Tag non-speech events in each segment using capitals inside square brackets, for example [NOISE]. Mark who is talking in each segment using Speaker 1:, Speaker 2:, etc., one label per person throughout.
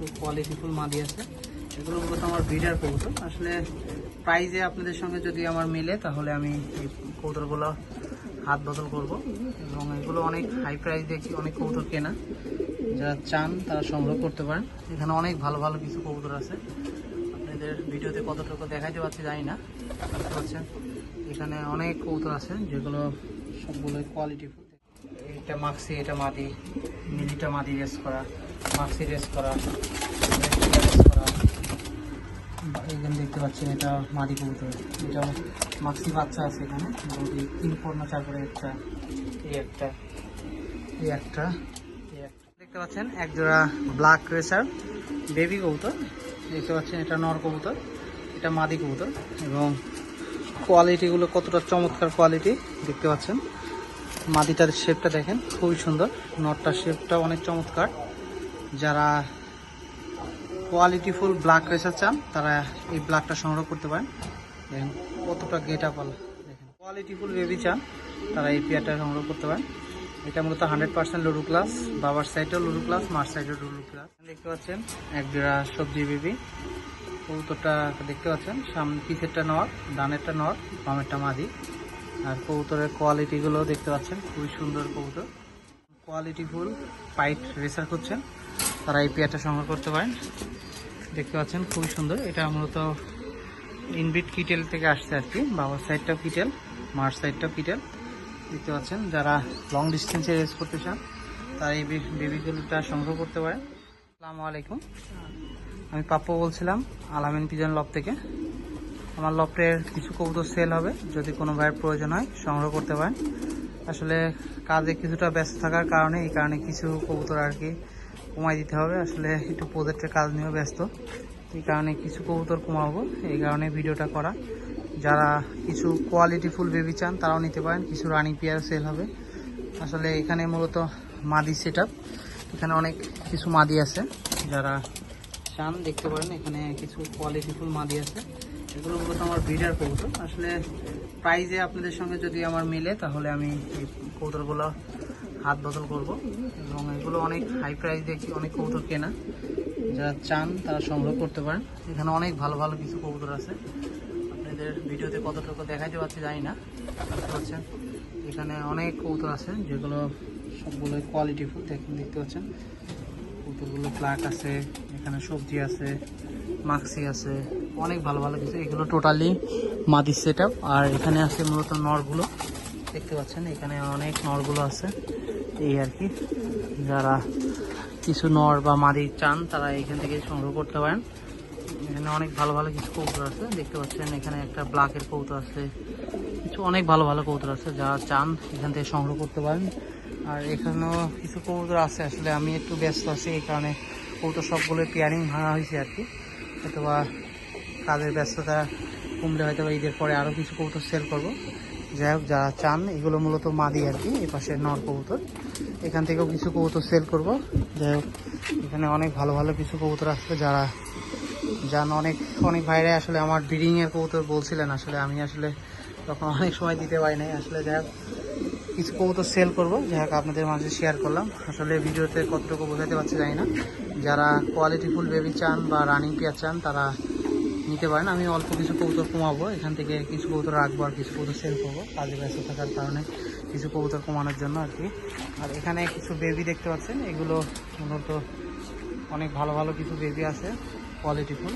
Speaker 1: কিছু কোয়ালিটিফুল মাদি আছে। এগুলো মূলত আমার ব্রিডার কবুতর। আসলে প্রাইজে আপনাদের সঙ্গে যদি আমার মিলে, তাহলে আমি এই কবুতরগুলো হাত বদল করব। এবং এগুলো অনেক হাই প্রাইস দেখি, অনেক কবুতর কেনা। যারা চান, তারা সংগ্রহ করতে পারেন। এখানে অনেক ভালো ভালো কিছু কবুতর আছে। আপনাদের ভিডিওতে কতটুকু দেখাইতে পারছি জানি না। পাচ্ছেন, এখানে অনেক কবুতর আছে, যেগুলো সবগুলো কোয়ালিটিফুল এটা মাক্সি, এটা মাদি মিলিটা মাদি রেস করা। মাক্সি রেস করা করা। এখানে দেখতে পাচ্ছেন এটা মাদি কবুতর। এটা মাক্সি বাচ্চা আছে এখানে। মোটামুটি তিন না চার পরে একটা, এই একটা এই একটা দেখতে পাচ্ছেন এক জোড়া ব্ল্যাক রেসার বেবি কবুতর। দেখতে পাচ্ছেন এটা নর কবুতর, এটা মাদি কবুতর। এবং কোয়ালিটিগুলো কতটা চমৎকার কোয়ালিটি দেখতে পাচ্ছেন। মাদিটার শেপটা দেখেন, খুবই সুন্দর। নটটার শেপটা অনেক চমৎকার। যারা কোয়ালিটিফুল ব্ল্যাক রেসার চান, তারা এই ব্ল্যাকটা সংগ্রহ করতে পারেন। দেখেন কতটা গেট আপ দেখেন কোয়ালিটিফুল বেবি চান, তারা এই পেয়ারটা সংগ্রহ করতে পারেন। এটা মূলত হান্ড্রেড পার্সেন্ট লুডু ক্লাস বাবার সাইডেও লুডু ক্লাস মার সাইডেও লুডু ক্লাস দেখতে পাচ্ছেন, এক জোড়া সবজি বেবি কবুতরটা দেখতে পাচ্ছেন সামনে পিছেরটা নর, ডানেরটা নর, বামেরটা মাদি। আর কবুতরের কোয়ালিটিগুলো দেখতে পাচ্ছেন, খুবই সুন্দর কবুতর। কোয়ালিটিফুল পাইট রেসার করছেন তারা এই পেয়ারটা সংগ্রহ করতে পারেন। দেখতে পাচ্ছেন, খুবই সুন্দর। এটা মূলত ইনবিট কিটেল থেকে আসছে আর কি, বাবার সাইডটাও কিটেল, মার সাইডটাও কিটেল। দেখতে পাচ্ছেন, যারা লং ডিস্টেন্সে রেস করতে চান, তারা এই বেবিগুলোটা সংগ্রহ করতে পারেন। আসসালামু আলাইকুম। আমি পাপ্পু বলছিলাম, আলামিন পিজন লব থেকে। আমার লফটের কিছু কবুতর সেল হবে, যদি কোনো ভাইয়ের প্রয়োজন হয়, সংগ্রহ করতে পারেন। আসলে কাজে কিছুটা ব্যস্ত থাকার কারণে, এই কারণে কিছু কবুতর আর কি কমাই দিতে হবে। আসলে একটু প্রজেক্টের কাজ নিয়েও ব্যস্ত। এই কারণে কিছু কবুতর কমাবো। এই কারণে ভিডিওটা করা। যারা কিছু কোয়ালিটিফুল বেবি চান, তারাও নিতে পারেন। কিছু রানিং পেয়ার সেল হবে। আসলে এখানে মূলত মাদি সেট এখানে অনেক কিছু মাদি আছে। যারা চান, দেখতে পারেন, এখানে কিছু কোয়ালিটিফুল মাদি আছে। এগুলো মূলত আমার ব্রিডার কবুতর। আসলে প্রাইজে আপনাদের সঙ্গে যদি আমার মিলে, তাহলে আমি এই কবুতরগুলো হাত বদল করব। এবং এগুলো অনেক হাই প্রাইস দেখি, অনেক কবুতর কেনা। যারা চান, তারা সংগ্রহ করতে পারেন। এখানে অনেক ভালো ভালো কিছু কবুতর আছে। আপনাদের ভিডিওতে কতটুকু দেখাইতে পারছি জানি না। দেখতে পাচ্ছেন। এখানে অনেক কবুতর আছে, যেগুলো সবগুলো কোয়ালিটিফুল দেখুন দেখতে পাচ্ছেন। কবুতরগুলো ব্ল্যাক আছে, এখানে সবজি আছে মাক্সি আছে। অনেক ভালো ভালো কিছু। এগুলো টোটালি মাদি সেট আর এখানে আছে মূলত নরগুলো। দেখতে পাচ্ছেন, এখানে অনেক নরগুলো আছে। এই আর কি। যারা কিছু নর বা মাদি চান, তারা এখান থেকে সংগ্রহ করতে পারেন। এখানে অনেক ভালো ভালো কিছু কবুতর আছে। দেখতে পাচ্ছেন, এখানে একটা ব্ল্যাকের কবুতর আছে। কিছু অনেক ভালো ভালো কবুতর আছে, যারা চান এখান থেকে সংগ্রহ করতে পারেন। আর এখানেও কিছু কবুতর আছে, আসলে আমি একটু ব্যস্ত আছি, এই কারণে কবুতর সবগুলো পেয়ারিং ভাঙা হয়েছে আর কি। অথবা কাজের ব্যস্ততা কমলে হয়তো বা ঈদের পরে আরও কিছু কবুতর সেল করব। যাই হোক, যারা চান, এগুলো মূলত মাদি আর কি এই পাশে নর কবুতর। এখান থেকেও কিছু কবুতর সেল করব। যাই হোক, এখানে অনেক ভালো ভালো কিছু কবুতর আসছে যারা যান। অনেক অনেক ভাইরাই আসলে আমার ব্রিডিংয়ের কবুতর বলছিলেন, আসলে আমি আসলে তখন অনেক সময় দিতে পারি নাই। আসলে যাই হোক, কিছু কবুতর সেল করব। যাই হোক, আপনাদের মাঝে শেয়ার করলাম। আসলে ভিডিওতে কতটুকু বোঝাতে পারছি জানি না। যারা কোয়ালিটিফুল বেবি চান বা রানিং পেয়ার চান, তারা নিতে পারেন। আমি অল্প কিছু কবুতর কমাবো। এখান থেকে কিছু কবুতর রাখব আর কিছু কবুতর সেল করব। কাজে ব্যস্ত থাকার কারণে কিছু কবুতর কমানোর জন্য আর কি। আর এখানে কিছু বেবি দেখতে পাচ্ছেন। এগুলো মূলত অনেক ভালো ভালো কিছু বেবি আছে। কোয়ালিটিফুল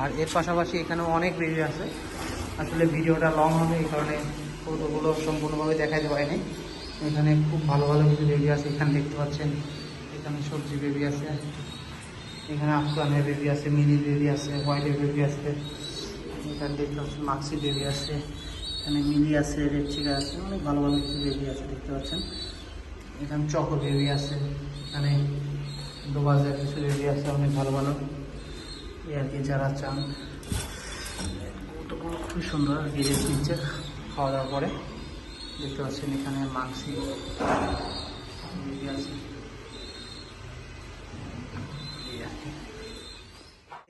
Speaker 1: আর এর পাশাপাশি এখানেও অনেক বেবি আছে। আসলে ভিডিওটা লং হবে, এই কারণে কৌটোগুলো সম্পূর্ণভাবে দেখাতে পারিনি। এখানে খুব ভালো ভালো কিছু বেবি আছে। এখানে দেখতে পাচ্ছেন, এখানে সবজি বেবি আছে। এখানে আফগানের বেবি আছে মিনি বেবি আছে হোয়াইটের বেবি আছে, এখানে দেখতে পাচ্ছেন মাক্সি বেবি আছে, এখানে মিলি আছে রেড চিকা আছে, অনেক ভালো ভালো কিছু বেবি আছে দেখতে পাচ্ছেন। এখানে চকো বেবি আছে, এখানে ডোবাজের কিছু বেবি আছে, অনেক ভালো ভালো। এই আর কি যারা চান। খুব সুন্দর আর কি রেস্ট নিচ্ছে খাওয়া দাওয়ার পরে। দেখতে পাচ্ছেন এখানে মাক্সি বেবি আছে।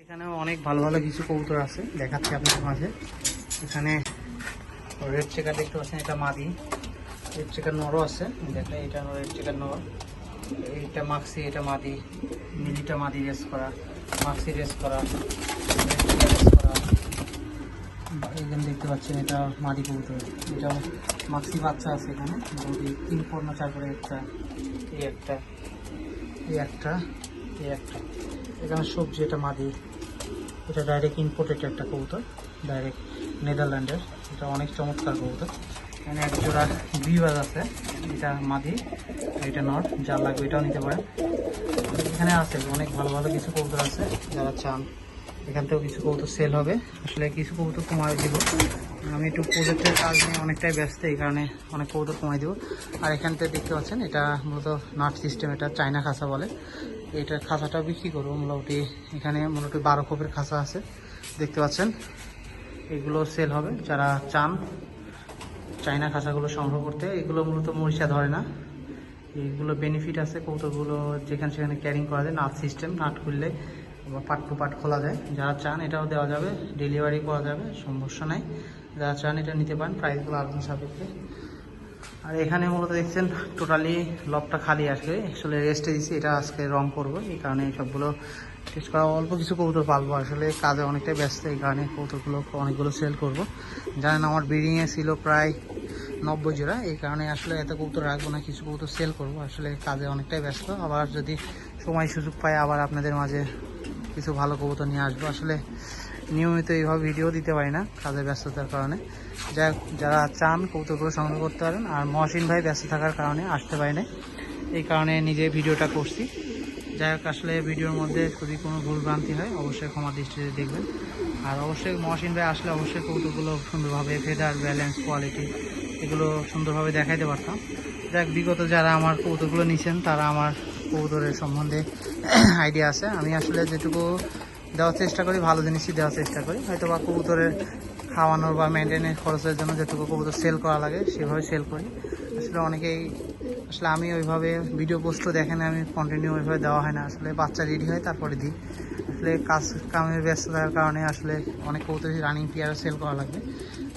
Speaker 1: এখানেও অনেক ভালো ভালো কিছু কবুতর আছে, দেখাচ্ছি আপনাদের মাঝে। এখানে রেড চেকার দেখতে পাচ্ছেন, এটা মাদি। রেড চেকার নরও আছে দেখা এটা রেড চেকার নর। এইটা মাক্সি, এটা মাদি। মিলিটা মাদি রেস করা, মাক্সি রেস করা রেস করা। এখানে দেখতে পাচ্ছেন, এটা মাদি কবুতর। এটা মাক্সি বাচ্চা আছে এখানে, মোটামুটি তিন না চার করে একটা, এই একটা এই একটা এই একটা। এখানে সবজি, এটা মাদি। এটা ডাইরেক্ট ইম্পোর্টেড একটা কবুতর ডাইরেক্ট নেদারল্যান্ডের এটা অনেক চমৎকার কবুতর। এখানে এক জোড়া বিবাজ আছে, এটা মাদি, এটা নট, যার লাগবে এটাও নিতে পারেন। এখানে আছে, অনেক ভালো ভালো কিছু কবুতর আছে, যারা চান, এখান থেকেও কিছু কবুতর সেল হবে। আসলে কিছু কবুতর কমাই দিব। আমি একটু প্রজেক্টের কাজ নিয়ে অনেকটাই ব্যস্ত, এই কারণে অনেক কবুতর কমাই দিব। আর এখান থেকে দেখতে পাচ্ছেন, এটা মূলত নাট সিস্টেম এটা চায়না খাসা বলে। এটার খাঁচাটাও বিক্রি করব, মোটামুটি এখানে মোটামুটি বারো কপের খাঁচা আছে, দেখতে পাচ্ছেন। এগুলো সেল হবে, যারা চান চায়না খাঁচাগুলো সংগ্রহ করতে, এগুলো মূলত মরিচা ধরে না। এইগুলো বেনিফিট আছে কৌতুকগুলো যেখানে সেখানে ক্যারিং করা যায়, নাট সিস্টেম নাট খুললে পাট টু পাট খোলা যায়। যারা চান এটাও দেওয়া যাবে ডেলিভারি করা যাবে, সমস্যা নাই। যারা চান এটা নিতে পারেন প্রাইসগুলো আলোচনা সাপেক্ষে। আর এখানে মূলত দেখছেন টোটালি লবটা খালি আসবে। আসলে রেস্টে দিচ্ছি এটা আজকে রং করব, এই কারণে সবগুলো টেস্ট করা, অল্প কিছু কবুতর পালবো। আসলে কাজে অনেকটাই ব্যস্ত, এই কারণে কবুতরগুলো, অনেকগুলো সেল করব। জানেন, আমার ব্রিডিংয়ে ছিল প্রায় নব্বই জোড়া, এই কারণে আসলে এত কবুতর রাখব না, কিছু কবুতর সেল করব। আসলে কাজে অনেকটাই ব্যস্ত, আবার যদি সময় সুযোগ পাই, আবার আপনাদের মাঝে কিছু ভালো কবুতর নিয়ে আসব। আসলে নিয়মিত এইভাবে ভিডিও দিতে পারি না, কাজের ব্যস্ততার কারণে। যা যারা চান কৌতুকগুলো সংগ্রহ করতে পারেন, আর মহসিন ভাই ব্যস্ত থাকার কারণে আসতে পারি না এই কারণে নিজে ভিডিওটা করছি। যাই হোক, আসলে ভিডিওর মধ্যে যদি কোনো ভুল ভ্রান্তি হয়, অবশ্যই ক্ষমা দৃষ্টিতে দেখবেন। আর অবশ্যই মহসিন ভাই আসলে অবশ্যই কৌতুকগুলো সুন্দরভাবে ফেদার ব্যালেন্স কোয়ালিটি এগুলো সুন্দরভাবে দেখাইতে পারতাম। যাক, বিগত যারা আমার কৌতুকগুলো নিছেন, তারা আমার কৌতুকের সম্বন্ধে আইডিয়া আছে। আমি আসলে যেটুকু দেওয়ার চেষ্টা করি, ভালো জিনিসই দেওয়ার চেষ্টা করি। হয়তো বা কবুতরের খাওয়ানোর বা মেনটেনের খরচের জন্য যেটুকু কবুতর সেল করা লাগে, সেভাবে সেল করি। আসলে অনেকেই, আসলে আমি ওইভাবে ভিডিও পোস্টও দেখেন আমি কন্টিনিউ ওইভাবে দেওয়া হয় না। আসলে বাচ্চা রেডি হয়, তারপরে দিই। আসলে কাজ, কামের ব্যস্ততার কারণে আসলে অনেক কবুতর রানিং পেয়ারও সেল করা লাগবে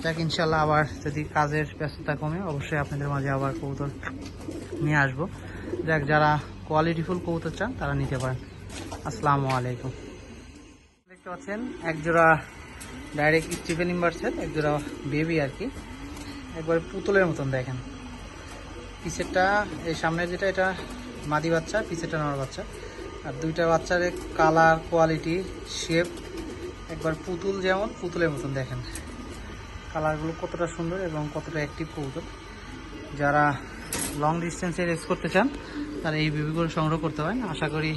Speaker 1: যাক ইনশাল্লাহ আবার যদি কাজের ব্যস্ততা কমে, অবশ্যই আপনাদের মাঝে আবার কবুতর নিয়ে আসব। যাক, যারা কোয়ালিটিফুল কবুতর চান, তারা নিতে পারেন। আসসালামু আলাইকুম। দেখতে পাচ্ছেন এক জোড়া ডাইরেক্ট স্টিফেন ইম্বার্সের এক জোড়া বেবি আর কি। একবার পুতুলের মতন দেখেন। পিছেরটা এই সামনের যেটা, এটা মাদি বাচ্চা পিছেরটা নর বাচ্চা। আর দুইটা বাচ্চার কালার কোয়ালিটি শেপ একবার পুতুল যেমন, পুতুলের মতন দেখেন। কালারগুলো কতটা সুন্দর এবং কতটা অ্যাক্টিভ কবুতর। যারা লং ডিস্টেন্সে রেস করতে চান, তারা এই বেবিগুলো সংগ্রহ করতে পারেন। আশা করি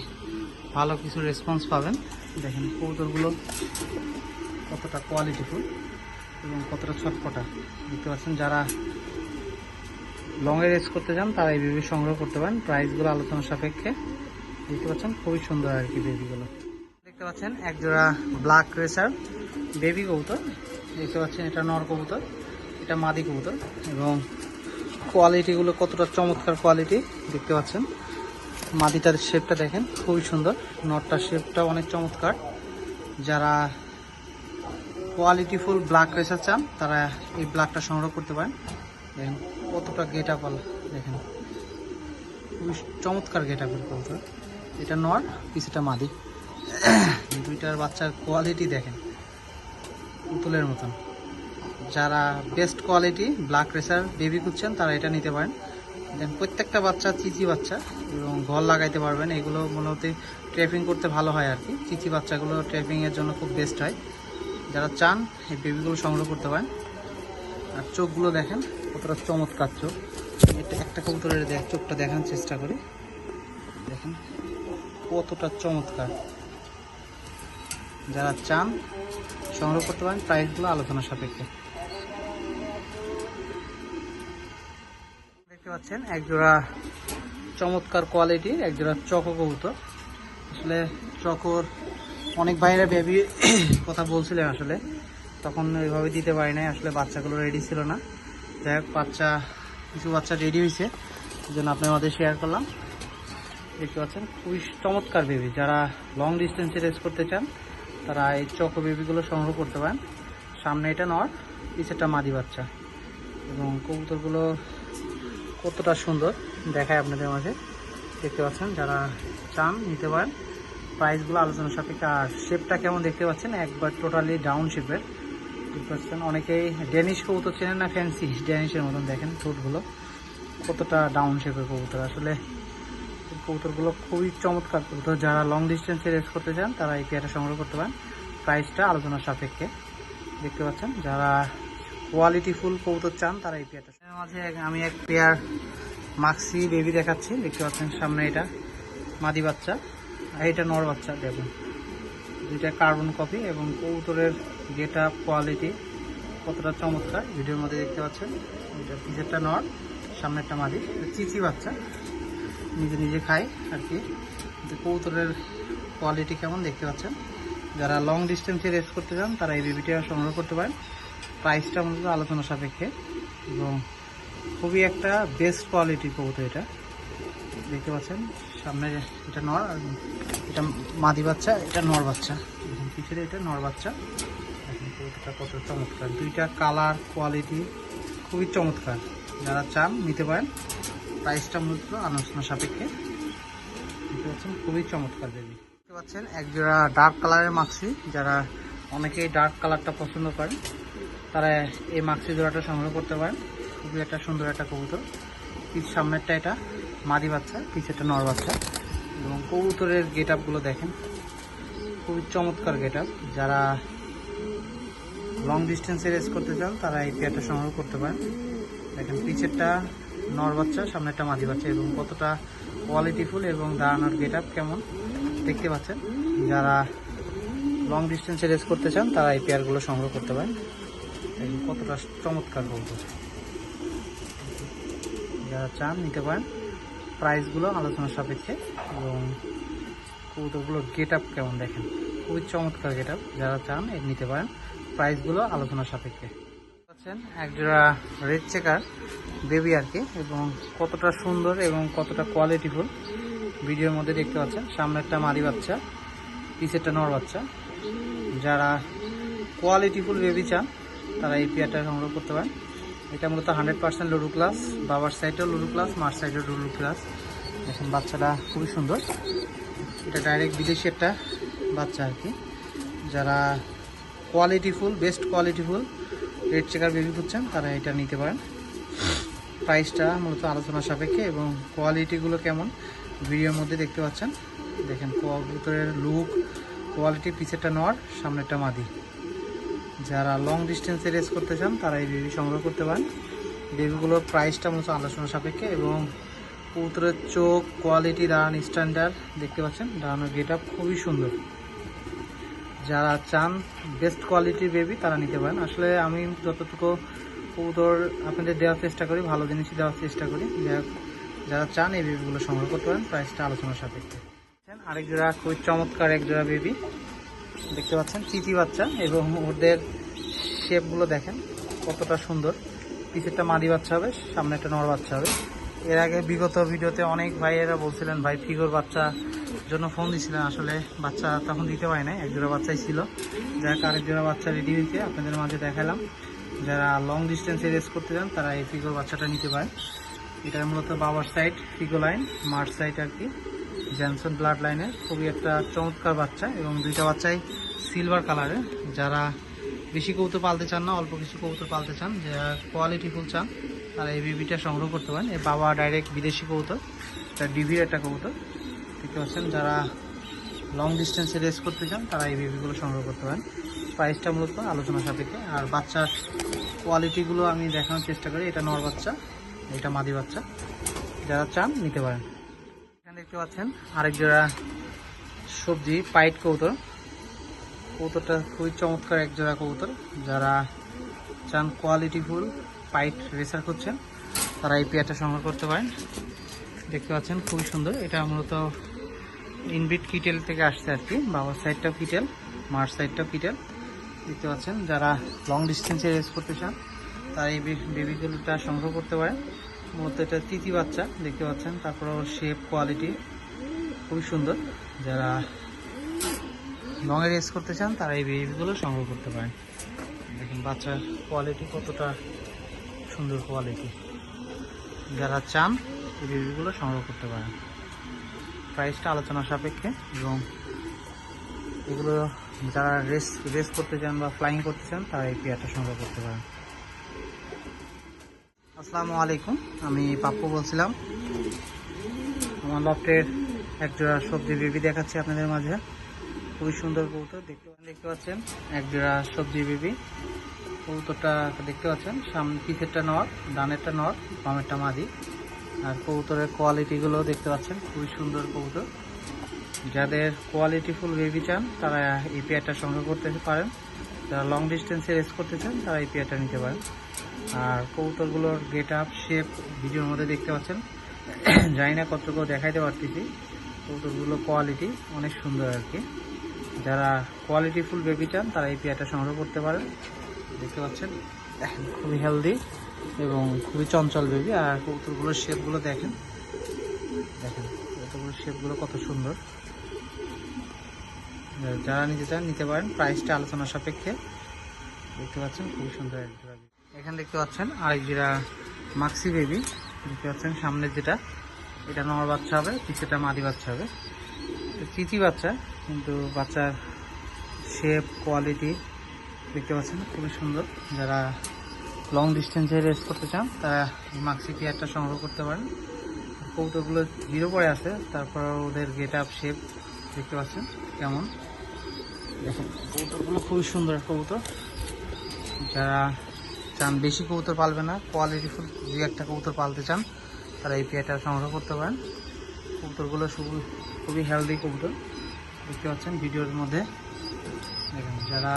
Speaker 1: ভালো কিছু রেসপন্স পাবেন। দেখেন কবুতরগুলো কতটা কোয়ালিটিফুল এবং কতটা ছটফটা দেখতে পাচ্ছেন যারা লংয়ে রেস করতে চান, তারা এই বেবি সংগ্রহ করতে পারেন। প্রাইসগুলো আলোচনা সাপেক্ষে। দেখতে পাচ্ছেন, খুবই সুন্দর আর কি বেবিগুলো দেখতে পাচ্ছেন এক জোড়া ব্ল্যাক রেসার বেবি কবুতর। দেখতে পাচ্ছেন, এটা নর কবুতর, এটা মাদি কবুতর এবং কোয়ালিটিগুলো কতটা চমৎকার কোয়ালিটি দেখতে পাচ্ছেন। মাদিটার শেপটা দেখেন, খুবই সুন্দর। নটটার শেপটা অনেক চমৎকার। যারা কোয়ালিটিফুল ব্ল্যাক রেসার চান, তারা এই ব্ল্যাকটা সংগ্রহ করতে পারেন। দেখেন কতটা গেট আপ দেখেন। খুবই চমৎকার গেট আপের কবুতর এটা নর কিছুটা মাদি। দুইটার বাচ্চার কোয়ালিটি দেখেন, পুতুলের মতন। যারা best quality black racer baby খুঁজছেন, তারা এটা নিতে পারেন। প্রত্যেকটা বাচ্চা চিচি বাচ্চা এবং ঘর লাগাইতে পারবেন। এগুলো মূলত ট্রেপিং করতে ভালো হয় আর কি। চিচি বাচ্চাগুলো ট্রেপিংয়ের জন্য খুব বেস্ট হয়। যারা চান এই বেবিগুলো সংগ্রহ করতে পারেন। আর চোখগুলো দেখেন, কতটা চমৎকার চোখ। এটা একটা কবুতরের দেখ চোখটা দেখার চেষ্টা করি। দেখেন, কতটা চমৎকার। যারা চান সংগ্রহ করতে পারেন প্রাইসগুলো আলোচনা সাপেক্ষে। পাচ্ছেন একজোড়া চমৎকার কোয়ালিটি একজোড়া চকো কবুতর। আসলে চকোর অনেক ভাইরা বেবি [COUGHS] কথা বলছিলেন আসলে, তখন ওইভাবে দিতে পারি নাই, আসলে বাচ্চাগুলো রেডি ছিল না। যাই হোক, বাচ্চা, কিছু বাচ্চা রেডি হয়েছে, এই জন্য আপনার মধ্যে শেয়ার করলাম। দেখতে পাচ্ছেন, খুবই চমৎকার বেবি যারা লং ডিস্টেন্সে রেস করতে চান, তারা এই চকো বেবিগুলো সংগ্রহ করতে পারেন। সামনে এটা নর, পিছেরটা মাদি বাচ্চা। এবং কবুতরগুলো কতটা সুন্দর দেখায় আপনাদের মাঝে। দেখতে পাচ্ছেন, যারা চান নিতে পারেন। প্রাইসগুলো আলোচনা সাপেক্ষে, আর শেপটা কেমন দেখতে পাচ্ছেন, একবার টোটালি ডাউন শেপের দেখতে পাচ্ছেন, অনেকেই ডেনিশ কবুতর চেনেন না ফ্যান্সি ডেনিশের মতন দেখেন ঠোঁটগুলো কতটা ডাউন শেপের কবুতর। আসলে কবুতরগুলো খুবই চমৎকার কবুতর। যারা লং ডিস্টেন্সে রেস করতে চান, তারা এই পেয়ারটা সংগ্রহ করতে পারেন। প্রাইসটা আলোচনার সাপেক্ষে। দেখতে পাচ্ছেন, যারা কোয়ালিটি ফুল কবুতর চান, তারা এই পেয়ারটা মাঝে আমি এক পেয়ার মাক্সি বেবি দেখাচ্ছি, দেখতে পাচ্ছেন সামনে এটা, মাদি বাচ্চা, আর এটা নর বাচ্চা, দেখুন। দুইটা কার্বন কপি এবং কবুতরের গেট আপ কোয়ালিটি কতটা চমৎকার, ভিডিওর মধ্যে দেখতে পাচ্ছেন। এটা পিছেরটা নর, সামনেরটা মাদি। এটা চিচি বাচ্চা, নিজে নিজে খায় আর কি। কবুতরের কোয়ালিটি কেমন দেখতে পাচ্ছেন? যারা লং ডিস্টেন্সে রেস করতে চান, তারা এই বেবিটা সংগ্রহ করতে পারেন। প্রাইসটা মূলত আলোচনা সাপেক্ষে এবং খুবই একটা বেস্ট কোয়ালিটির কবুতর এটা। দেখতে পাচ্ছেন, সামনে এটা নর আর এটা মাদি বাচ্চা, এটা নর বাচ্চা। দেখুন পিছনে এটা নর বাচ্চা। কবুতরটা কত চমৎকার। দুইটা কালার কোয়ালিটি খুবই চমৎকার। যারা চান, নিতে পারেন। প্রাইসটা মূলত আলোচনা সাপেক্ষে। দেখতে পাচ্ছেন, খুবই চমৎকার বেবি দেখতে পাচ্ছেন, একজোড়া ডার্ক কালারের মাক্সি যারা অনেকেই ডার্ক কালারটা পছন্দ করেন তারা এই মাক্সি জোড়াটা সংগ্রহ করতে পারেন। খুবই একটা সুন্দর একটা কবুতর। পিছ সামনেরটা এটা, মাদি বাচ্চা, পিছেরটা নর বাচ্চা। এবং কবুতরের গেট আপগুলো দেখেন। খুবই চমৎকার গেট আপ যারা লং ডিস্টেন্সে রেস করতে চান, তারা এই পেয়ারটা সংগ্রহ করতে পারেন। দেখেন, পিছেরটা নর বাচ্চা, সামনেরটা মাদি বাচ্চা। এবং কতটা কোয়ালিটিফুল এবং দাঁড়ানোর গেট আপ কেমন দেখতে পাচ্ছেন। যারা লং ডিস্টেন্সে রেস করতে চান, তারা এই পেয়ারগুলো সংগ্রহ করতে পারেন। দেখুন কতটা চমৎকার কবুতর যারা চান নিতে পারেন প্রাইসগুলো আলোচনার সাপেক্ষে এবং কবুতরগুলোর গেট আপ কেমন দেখেন। খুবই চমৎকার গেট আপ যারা চান এর নিতে পারেন প্রাইসগুলো আলোচনার সাপেক্ষে। পাচ্ছেন একজোড়া রেড চেকার বেবি আর কি, এবং কতটা সুন্দর এবং কতটা কোয়ালিটিফুল ভিডিওর মধ্যে দেখতে পাচ্ছেন, সামনে একটা মারি বাচ্চা, পিছেরটা নর বাচ্চা। যারা কোয়ালিটিফুল বেবি চান তারা এই পেয়ারটা সংগ্রহ করতে পারেন। এটা মূলত হান্ড্রেড পার্সেন্ট লুডু ক্লাস বাবার সাইডেও লুডু ক্লাস মার সাইডেও লুডু ক্লাস এখন বাচ্চাটা খুবই সুন্দর। এটা ডাইরেক্ট বিদেশি একটা বাচ্চা আর কি। যারা qualityful best qualityful red checker baby খুঁজছেন, তারা এটা নিতে পারেন। প্রাইসটা মূলত আলোচনা সাপেক্ষে এবং কোয়ালিটিগুলো কেমন, ভিডিওর মধ্যে দেখতে পাচ্ছেন। দেখেন, কবুতরের লুক কোয়ালিটি পিছেরটা নেওয়ার সামনেরটা মাদি। যারা লং ডিস্টেন্সে রেস করতে চান, তারা এই বেবি সংগ্রহ করতে পারেন। বেবিগুলোর প্রাইসটা মূলত আলোচনা সাপেক্ষে এবং কবুতরের চোখ কোয়ালিটি দাঁড়ান স্ট্যান্ডার্ড দেখতে পাচ্ছেন। দাঁড়ানোর গেট আপ খুবই সুন্দর। যারা চান বেস্ট কোয়ালিটির বেবি তারা নিতে পারেন। আসলে আমি যতটুকু কবুতর আপনাদের দেওয়ার চেষ্টা করি, ভালো জিনিসই দেওয়ার চেষ্টা করি। যারা চান এই বেবিগুলো সংগ্রহ করতে পারেন প্রাইসটা আলোচনার সাপেক্ষে। আরেক জোড়া খুবই চমৎকার এক জোড়া বেবি দেখতে পাচ্ছেন চিচি বাচ্চা এবং ওদের শেপগুলো দেখেন কতটা সুন্দর। পিছেরটা মাদি বাচ্চা হবে সামনে একটা নর বাচ্চা হবে। এর আগে বিগত ভিডিওতে অনেক ভাইয়েরা বলছিলেন, ভাই, ফিগর বাচ্চা জন্য ফোন দিছিলেন। আসলে বাচ্চা তখন দিতে পারি নাই এক জোড়া বাচ্চাই ছিল। যাক আরেক জোড়া বাচ্চা রেডি হয়েছে, আপনাদের মাঝে দেখালাম। যারা লং ডিস্টেন্সে রেস করতে চান, তারা এই ফিগর বাচ্চাটা নিতে পারেন। এটা মূলত বাবার সাইড ফিগো লাইন মার সাইড আর কি। জ্যানসন ব্লাড লাইনের খুবই একটা চমৎকার বাচ্চা এবং দুইটা বাচ্চাই সিলভার কালারের যারা বেশি কবুতর পালতে চান না, অল্প কিছু কবুতর পালতে চান যারা কোয়ালিটি ফুল চান, তারা এই বেবিটা সংগ্রহ করতে পারেন। এই বাবা ডাইরেক্ট বিদেশি কবুতর এটা ডিভির একটা কবুতর। দেখতে পাচ্ছেন, যারা লং ডিস্টেন্সে রেস করতে চান, তারা এই বেবিগুলো সংগ্রহ করতে পারেন। প্রাইসটা মূলত আলোচনা সাপেক্ষে। আর বাচ্চার কোয়ালিটিগুলো আমি দেখানোর চেষ্টা করি। এটা নর বাচ্চা, এটা মাদি বাচ্চা। যারা চান, নিতে পারেন। দেখতে পাচ্ছেন, আরেক জোড়া সবজি, পাইট কবুতর। কবুতরটা খুবই চমৎকার এক জোড়া কবুতর। যারা চান কোয়ালিটি ফুল, পাইট রেসার করছেন তারা এই পেয়ারটা সংগ্রহ করতে পারেন। দেখতে পাচ্ছেন, খুবই সুন্দর। এটা মূলত ইনবিট কিটেল থেকে আসছে আর কি, বাবার সাইডটাও কিটেল, মার সাইডটাও কিটেল। দেখতে পাচ্ছেন, যারা লং ডিস্টেন্সে রেস করতে চান, তারা এই বেবিগুলোটা সংগ্রহ করতে পারেন। মূলত এটা তিতি বাচ্চা, দেখতে পাচ্ছেন। তারপর শেপ কোয়ালিটি খুবই সুন্দর। যারা লংয়ে রেস করতে চান, তারা এই বেবিগুলো সংগ্রহ করতে পারেন। দেখুন, বাচ্চার কোয়ালিটি কতটা সুন্দর কোয়ালিটি যারা চান, এই বেবিগুলো সংগ্রহ করতে পারেন। প্রাইসটা আলোচনা সাপেক্ষে এবং এগুলো যারা রেস রেস করতে চান বা ফ্লাইং করতে চান, তারা এই পেয়ারটা সংগ্রহ করতে পারেন। আসসালামু আলাইকুম। আমি পাপ্পু বলছিলাম। আমার লফটের এক জোড়া সবজি বেবি দেখাচ্ছি আপনাদের মাঝে। খুবই সুন্দর কবুতর, দেখতে দেখতে পাচ্ছেন এক জোড়া সবজি বেবি। কবুতরটা দেখতে পাচ্ছেন, সামনে পিছেরটা নর, ডানেরটা নর, বামেরটা মাদি। আর কবুতরের কোয়ালিটিগুলো দেখতে পাচ্ছেন, খুবই সুন্দর কবুতর। যাদের কোয়ালিটি ফুল বেবি চান, তারা এই পেয়ারটা সংগ্রহ করতে পারেন। যারা লং ডিস্টেন্সে রেস করতে চান, তারা এই পেয়ারটা নিতে পারেন। আর কবুতরগুলোর গেট আপ শেপ, ভিডিওর মধ্যে দেখতে পাচ্ছেন। জানি না কতটুকু দেখাইতে পারতেছি। কবুতরগুলো কোয়ালিটি অনেক সুন্দর আর কি। যারা কোয়ালিটি ফুল বেবি চান, তারা এই পেয়ারটা সংগ্রহ করতে পারেন। দেখতে পাচ্ছেন? খুবই হেলদি এবং খুবই চঞ্চল বেবি আর কবুতরগুলোর শেপগুলো দেখেন। দেখেন, কবুতরগুলোর শেপগুলো কত সুন্দর। যারা নিতে চান, নিতে পারেন। প্রাইসটা আলোচনা সাপেক্ষে। দেখতে পাচ্ছেন? খুবই সুন্দর। এখানে দেখতে পাচ্ছেন আরেক যেটা মাক্সি বেবি দেখতে পাচ্ছেন সামনে যেটা, এটা নর বাচ্চা হবে পিছেটা মাদি বাচ্চা হবে। চিচি বাচ্চা, কিন্তু বাচ্চার শেপ কোয়ালিটি দেখতে পাচ্ছেন, খুবই সুন্দর। যারা লং ডিস্টেন্সে রেস করতে চান, তারা মাক্সি পেয়ারটা সংগ্রহ করতে পারেন। কৌটোগুলো জিরো পরে আছে, তারপর ওদের গেট আপ শেপ দেখতে পাচ্ছেন কেমন। দেখেন কবুতরগুলো খুবই সুন্দর কৌটো। যারা চান, বেশি কবুতর পালবে না কোয়ালিটিফুল দু একটা কবুতর পালতে চান, তারা এই পেয়ারটা সংগ্রহ করতে পারেন। কবুতরগুলো খুবই খুবই হেলদি কবুতর, দেখতে পাচ্ছেন ভিডিওর মধ্যে। দেখেন, যারা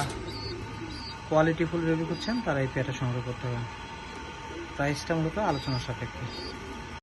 Speaker 1: কোয়ালিটিফুল রেডি করছেন, তারা এই পেয়ারটা সংগ্রহ করতে পারেন। প্রাইসটা মূলত আলোচনার সাপেক্ষে।